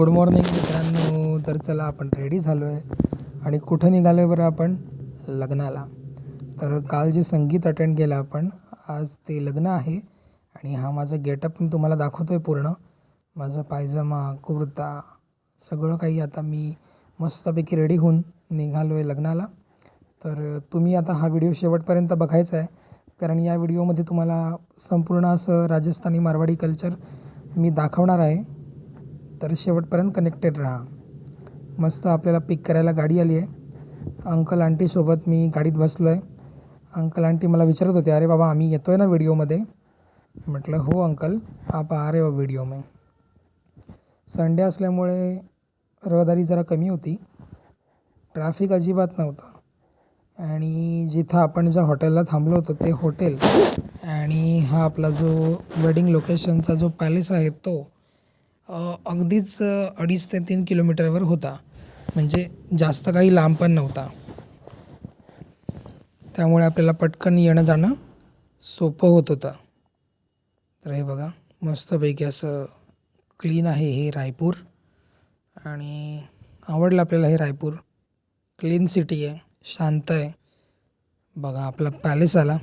Good morning मित्रांनो. तर चला आपण रेडी झालो आहे आणि कुठं निघालो आहे बरं आपण? लग्नाला. तर काल जे संगीत अटेंड केलं आपण आज ते लग्न आहे. आणि हा माझा गेटअप मी तुम्हाला दाखवतो आहे पूर्ण. माझा पायजमा कुर्ता सगळं काही आता मी मस्तपैकी रेडी होऊन निघालो आहे लग्नाला. तर तुम्ही आता हा व्हिडिओ शेवटपर्यंत बघायचा आहे. कारण या व्हिडिओमध्ये तुम्हाला संपूर्ण असं राजस्थानी मारवाडी कल्चर मी दाखवणार आहे. तर शेवटपर्यंत कनेक्टेड राहा. मस्त आपल्याला पिक करायला गाडी आली आहे. अंकल आंटीसोबत मी गाडीत बसलो आहे अंकल आंटी मला विचारत होते अरे बाबा आम्ही येतो आहे ना व्हिडिओमध्ये म्हटलं हो अंकल. आप आ रहे हो व्हिडिओ में संडे असल्यामुळे रहदारी जरा कमी होती. ट्रॅफिक अजिबात नव्हतं. आणि जिथं आपण ज्या हॉटेलला थांबलो होतो ते हॉटेल आणि हा आपला जो वेडिंग लोकेशनचा जो पॅलेस आहे तो अगदीच अडीच ते तीन किलोमीटरवर होता. म्हणजे जास्त काही लांब पण नव्हता. त्यामुळे आपल्याला पटकन येणं जाणं सोपं होत होतं. तर हे बघा मस्तपैकी असं क्लीन आहे हे रायपूर. आणि आवडलं आपल्याला हे रायपूर. क्लीन सिटी आहे शांत आहे. बघा आपला पॅलेस आला.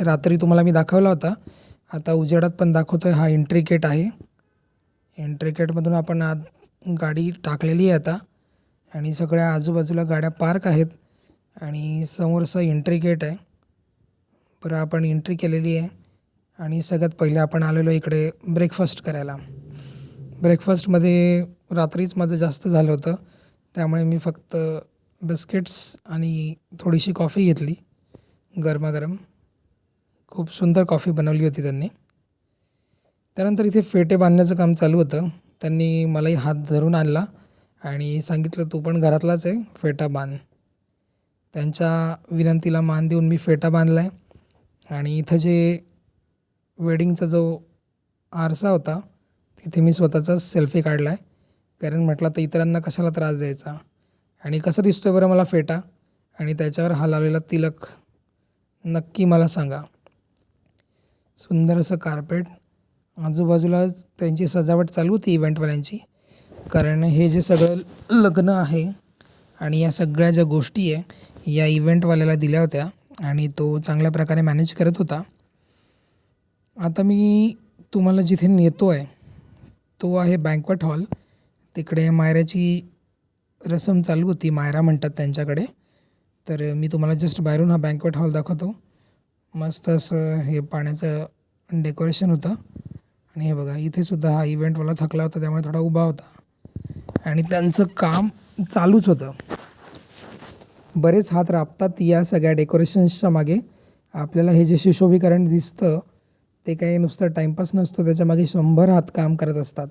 रात्री तुम्हाला मी दाखवला होता. आता उजेडात पण दाखवतो आहे हा एंट्री गेट आहे. एंट्री गेटमधून आपण आत गाडी टाकलेली आहे आता. आणि सगळ्या आजूबाजूला गाड्या पार्क आहेत. आणि समोर असं एंट्री गेट आहे. बरं आपण एंट्री केलेली आहे. आणि सगळ्यात पहिले आपण आलेलो इकडे ब्रेकफास्ट करायला. ब्रेकफास्टमध्ये रात्रीच माझं जास्त झालं होतं. त्यामुळे मी फक्त बिस्किट्स आणि थोडीशी कॉफी घेतली. गरमागरम. खूप सुंदर कॉफी बनवली होती त्यांनी. त्यानंतर इथे फेटे बांधण्याचं काम चालू होतं. त्यांनी मलाही हात धरून आणला आणि सांगितलं तू पण घरातलाच आहे फेटा बांध. त्यांच्या विनंतीला मान देऊन मी फेटा बांधला आहे आणि इथं जे वेडिंगचा जो आरसा होता तिथे मी स्वतःचा सेल्फी काढला आहे कारण म्हटलं तर इतरांना कशाला त्रास द्यायचा? आणि कसं दिसतोय बरं मला फेटा? आणि त्याच्यावर हा लावलेला तिलक नक्की मला सांगा. सुंदर असं कार्पेट आजूबाजूला त्यांची सजावट चालू होती इव्हेंटवाल्यांची कारण हे जे सगळं लग्न आहे आणि या सगळ्या ज्या गोष्टी आहे या इव्हेंटवाल्याला दिल्या होत्या आणि तो चांगल्या प्रकारे मॅनेज करत होता. आता मी तुम्हाला जिथे नेतो आहे तो आहे बँकवट हॉल तिकडे मायऱ्याची रसम चालू होती मायरा म्हणतात त्यांच्याकडे. तर मी तुम्हाला जस्ट बाहेरून हा बँकवट हॉल दाखवतो. मस्त असं हे पाण्याचं डेकोरेशन होतं. आणि हे बघा इथे सुद्धा हा इव्हेंटवाला थकला होता त्यामुळे थोडा उभा होता. आणि त्यांचं काम चालूच होतं. बरेच हात राबतात या सगळ्या डेकोरेशन्सच्या मागे. आपल्याला हे जे सुशोभीकरण दिसतं ते काही नुसतं टाईमपास नसतो त्याच्यामागे शंभर हात काम करत असतात.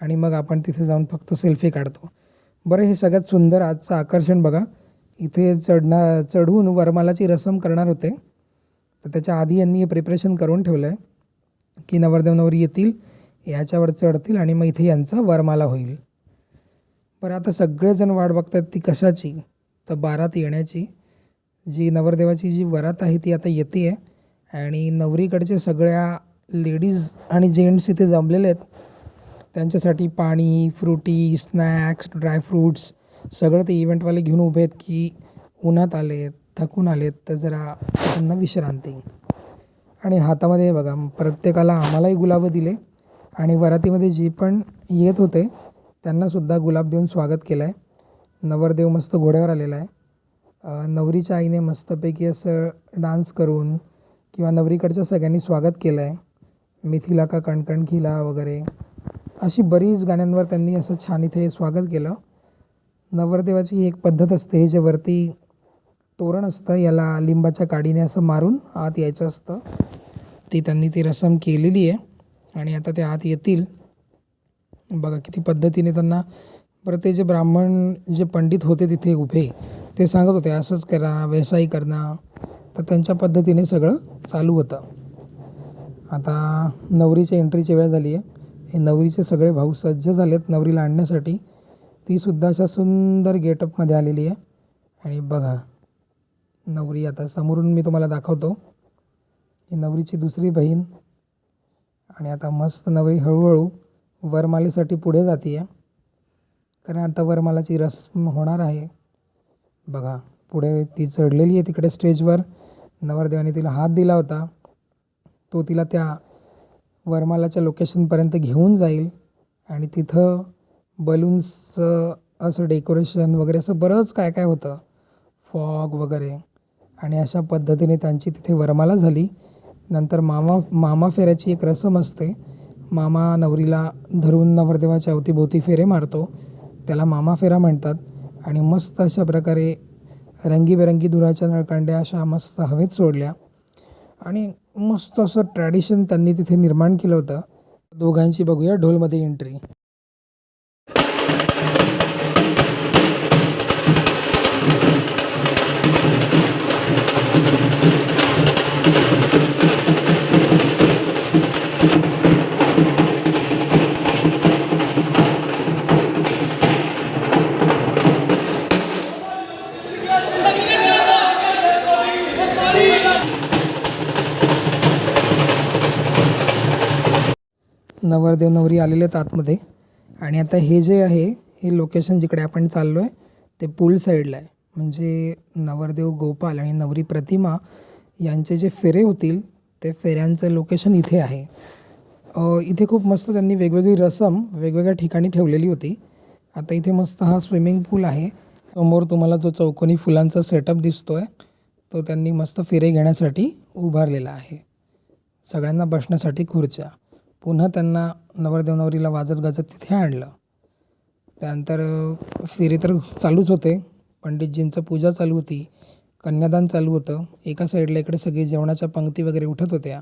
आणि मग आपण तिथे जाऊन फक्त सेल्फी काढतो. बरं हे सगळ्यात सुंदर आजचं आकर्षण बघा. इथे चढणा चढून वरमालाची रसम करणार होते. तर त्याच्या आधी यांनी हे प्रिपरेशन करून ठेवलं आहे की नवरदेव नवरी येतील याच्यावर चढतील आणि मग इथे यांचा वरमाला होईल. बरं आता सगळेजण वाट बघतात ती कशाची? तर बारात येण्याची. जी नवरदेवाची जी वरात आहे ती आता येते आहे आणि नवरीकडचे सगळ्या लेडीज आणि जेंट्स इथे जमलेले आहेत. त्यांच्यासाठी पाणी फ्रुटी स्नॅक्स ड्रायफ्रूट्स सगळं ते इव्हेंटवाले घेऊन उभे आहेत की उन्हात आले आहेत थकून आलेत. तर जरा त्यांना विश्रांती. आणि हातामध्ये हे बघा प्रत्येकाला आम्हालाही गुलाबं दिले. आणि वरातीमध्ये जी पण येत होते त्यांनासुद्धा गुलाब देऊन स्वागत केलं आहे नवरदेव मस्त घोड्यावर आलेला आहे. नवरीच्या आईने मस्तपैकी असं डान्स करून किंवा नवरीकडच्या सगळ्यांनी स्वागत केलं आहे मिथिला का कणकण खिला वगैरे. अशी बरीच गाण्यांवर त्यांनी असं छान इथे स्वागत केलं. नवरदेवाची ही एक पद्धत असते हे जे वरती तोरण असतं याला लिंबाच्या काडीने असं मारून आत यायचं असतं. ती त्यांनी ती रसम केलेली आहे. आणि आता ते आत येतील. बघा किती पद्धतीने त्यांना बरं ते जे ब्राह्मण जे पंडित होते तिथे उभे ते सांगत होते असंच करा व्यवसायी करणं. तर त्यांच्या पद्धतीने सगळं चालू होतं. आता नवरीच्या एंट्रीची वेळ झाली आहे. हे नवरीचे सगळे भाऊ सज्ज झाले आहेत नवरीला आणण्यासाठी. तीसुद्धा अशा सुंदर गेटअपमध्ये आलेली आहे. आणि बघा नवरी आता समोरून मी तुम्हाला दाखवतो. ही नवरीची दुसरी बहीण. आणि आता मस्त नवरी हळूहळू वरमालेसाठी पुढे जाते आहे कारण आता वरमालाची रस्म होणार आहे. बघा पुढे ती चढलेली आहे तिकडे स्टेजवर. नवरदेवाने तिला हात दिला होता. तो तिला त्या वरमालाच्या लोकेशनपर्यंत घेऊन जाईल. आणि तिथं बलून्सचं असं डेकोरेशन वगैरे असं बरंच काय काय होतं. फॉग वगैरे. आणि अशा पद्धतीने त्यांची तिथे वरमाला झाली. नंतर मामा मामा फेऱ्याची एक रसम असते. मामा नवरीला धरून नवरदेवाच्या अवतीभोवती फेरे मारतो. त्याला मामा फेरा म्हणतात आणि मस्त अशा प्रकारे रंगीबेरंगी धुराच्या नळकांड्या अशा मस्त हवेत सोडल्या. आणि मस्त असं ट्रॅडिशन त्यांनी तिथे निर्माण केलं होतं. दोघांची बघूया ढोलमध्ये एंट्री नवरदेव नवरी आलेले आहेत आतमध्ये. आणि आता हे जे आहे हे लोकेशन जिकडे आपण चाललो आहे ते पूल साईडला आहे. म्हणजे नवरदेव गोपाल आणि नवरी प्रतिमा यांचे जे फेरे होतील ते फेऱ्यांचं लोकेशन इथे आहे. इथे खूप मस्त त्यांनी वेगवेगळी रसम वेगवेगळ्या ठिकाणी ठेवलेली होती. आता इथे मस्त हा स्विमिंग पूल आहे. समोर तुम्हाला जो चौकोनी फुलांचा सेटअप दिसतो आहे तो त्यांनी मस्त फेरे घेण्यासाठी उभारलेला आहे. सगळ्यांना बसण्यासाठी खुर्च्या. पुन्हा त्यांना नवरदेव नवरीला वाजत गाजत तिथे आणलं. त्यानंतर अ, फेरे तर चालूच होते. पंडितजींचं पूजा चालू होती. कन्यादान चालू होतं. एका साईडला इकडे सगळी जेवणाच्या पंक्ती वगैरे उठत होत्या.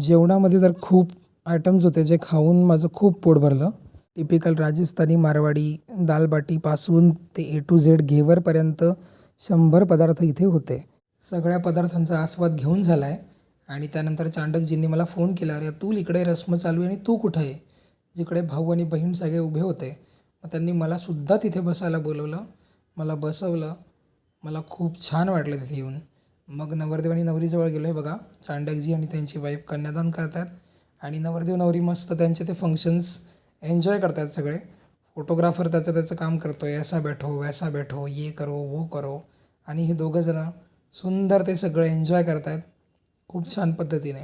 जेवणामध्ये तर खूप आयटम्स होते जे खाऊन माझं खूप पोट भरलं. टिपिकल राजस्थानी मारवाडी दालबाटीपासून ते ए टू झेड घेवरपर्यंत शंभर पदार्थ इथे होते. सगळ्या पदार्थांचा आस्वाद घेऊन झाला आहे आणि त्यानंतर चांडकजींनी मला फोन केला अरे तू इकडे रस्म चालू आहे आणि तू कुठं आहे? जिकडे भाऊ आणि बहीण सगळे उभे होते. मग त्यांनी मलासुद्धा तिथे बसायला बोलवलं मला बसवलं. मला खूप छान वाटलं तिथे येऊन. मग नवरदेव आणि नवरीजवळ गेलो आहे बघा. चांडकजी आणि त्यांची वाईफ कन्यादान करतात आणि नवरदेव नवरी मस्त त्यांचे ते फंक्शन्स एन्जॉय करतात सगळे. फोटोग्राफर त्याचं त्याचं काम करतो आहे ऐसा बैठो वैसा बैठो ये करो वो करो. आणि हे दोघंजणं सुंदर ते सगळं एन्जॉय करतात. खूप छान पद्धतीने.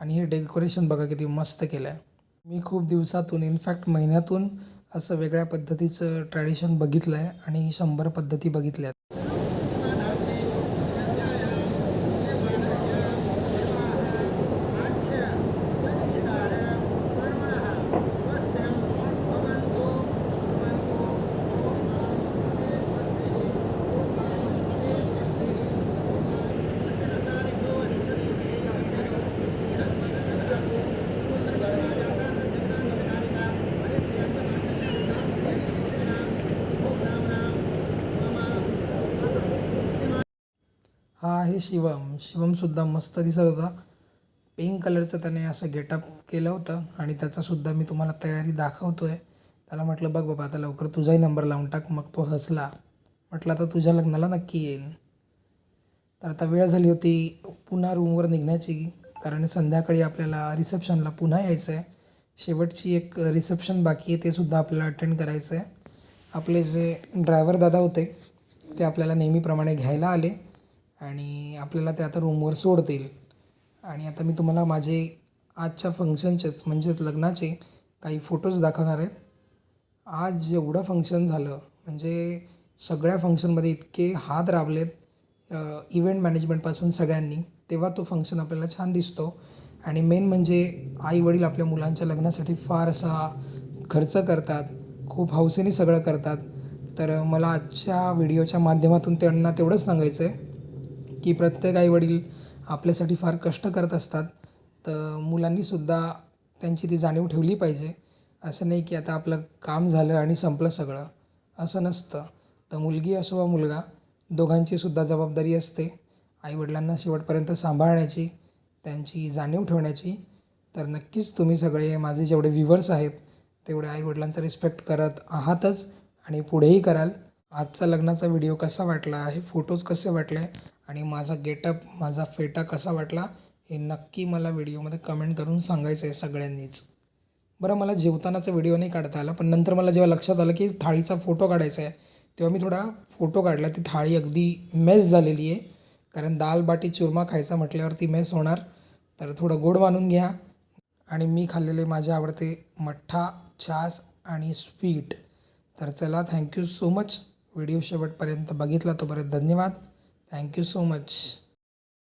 आणि हे डेकोरेशन बघा किती मस्त केलं आहे मी खूप दिवसातून इनफॅक्ट महिन्यातून असं वेगळ्या पद्धतीचं ट्रॅडिशन बघितलं आहे आणि शंभर पद्धती बघितल्या आहेत हा आहे शिवम. शिवमसुद्धा मस्त दिसत होता. पिंक कलरचं त्याने असं गेटअप केलं होतं आणि त्याचासुद्धा मी तुम्हाला तयारी दाखवतो आहे त्याला म्हटलं बघ बाबा आता लवकर तुझाही नंबर लावून टाक. मग तो हसला. म्हटलं आता तुझ्या लग्नाला नक्की येईन. तर आता वेळ झाली होती पुन्हा रूमवर निघण्याची कारण संध्याकाळी आपल्याला रिसेप्शनला पुन्हा यायचं आहे शेवटची एक रिसेप्शन बाकी आहे ते सुद्धा आपल्याला अटेंड करायचं आहे आपले जे ड्रायव्हर दादा होते ते आपल्याला नेहमीप्रमाणे घ्यायला आले. आणि आपल्याला ते आता रूमवर सोडतील. आणि आता मी तुम्हाला माझे आजच्या फंक्शनचेच म्हणजेच लग्नाचे काही फोटोज दाखवणार आहेत. आज जेवढं फंक्शन झालं म्हणजे सगळ्या फंक्शनमध्ये इतके हात राबलेत इव्हेंट मॅनेजमेंटपासून सगळ्यांनी तेव्हा तो फंक्शन आपल्याला छान दिसतो. आणि मेन म्हणजे आईवडील आपल्या मुलांच्या लग्नासाठी फार असा खर्च करतात खूप हौसेने सगळं करतात. तर मला आजच्या व्हिडिओच्या माध्यमातून त्यांना तेवढंच सांगायचं आहे की प्रत्येक आईवडील आपल्यासाठी फार कष्ट करत असतात तर मुलांनीसुद्धा त्यांची ती जाणीव ठेवली पाहिजे. असं नाही की आता आपलं काम झालं आणि संपलं सगळं. असं नसतं. तर मुलगी असो वा मुलगा दोघांचीसुद्धा जबाबदारी असते. आईवडिलांना शेवटपर्यंत सांभाळण्याची त्यांची जाणीव ठेवण्याची. तर नक्कीच तुम्ही सगळे माझे जेवढे व्ह्युअर्स आहेत तेवढे आईवडिलांचा रिस्पेक्ट करत आहातच आणि पुढेही कराल. आजचा लग्नाचा व्हिडिओ कसा वाटला? आहे फोटोज कसे वाटले? आणि माझा गेटअप माझा फेटा कसा वाटला? हे नक्की मला व्हिडिओमध्ये कमेंट करून सांगायचं आहे सगळ्यांनीच. बरं मला जेवतानाचा व्हिडिओ नाही काढता आला पण नंतर मला जेव्हा लक्षात आलं की थाळीचा फोटो काढायचा आहे तेव्हा मी थोडा फोटो काढला. ती थाळी अगदी मेस झालेली आहे कारण दाल बाटी चुरमा खायचा म्हटल्यावरती मेस होणार. तर थोडं गोड मानून घ्या. आणि मी खाल्लेले माझे आवडते मठ्ठा छास आणि स्वीट तर चला थँक्यू सो मच व्हिडिओ शेवटपर्यंत बघितला तोपर्यंत धन्यवाद. Thank you so much